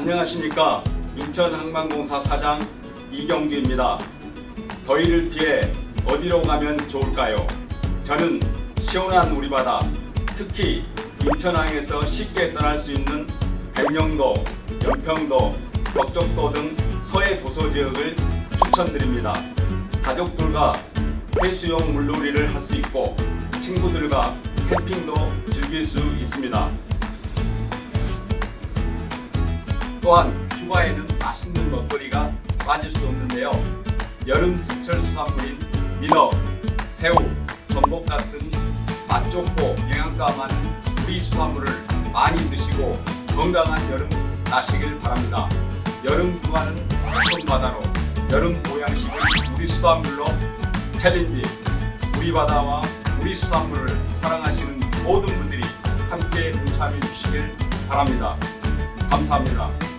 안녕하십니까 인천항만공사 사장 이경규입니다. 더위를 피해 어디로 가면 좋을까요? 저는 시원한 우리 바다, 특히 인천항에서 쉽게 떠날 수 있는 백령도, 연평도, 덕적도 등 서해 도서 지역을 추천드립니다. 가족들과 해수용 물놀이를 할 수 있고 친구들과 캠핑도 즐길 수 있습니다. 또한 휴가에는 맛있는 먹거리가 빠질 수 없는데요. 여름 제철 수산물인 민어, 새우, 전복 같은 맛 좋고 영양가 많은 우리 수산물을 많이 드시고 건강한 여름 나시길 바랍니다. 여름 휴가는 바다로 여름 보양식을 우리 수산물로 챌린지 우리 바다와 우리 수산물을 사랑하시는 모든 분들이 함께 동참해 주시길 바랍니다. 감사합니다.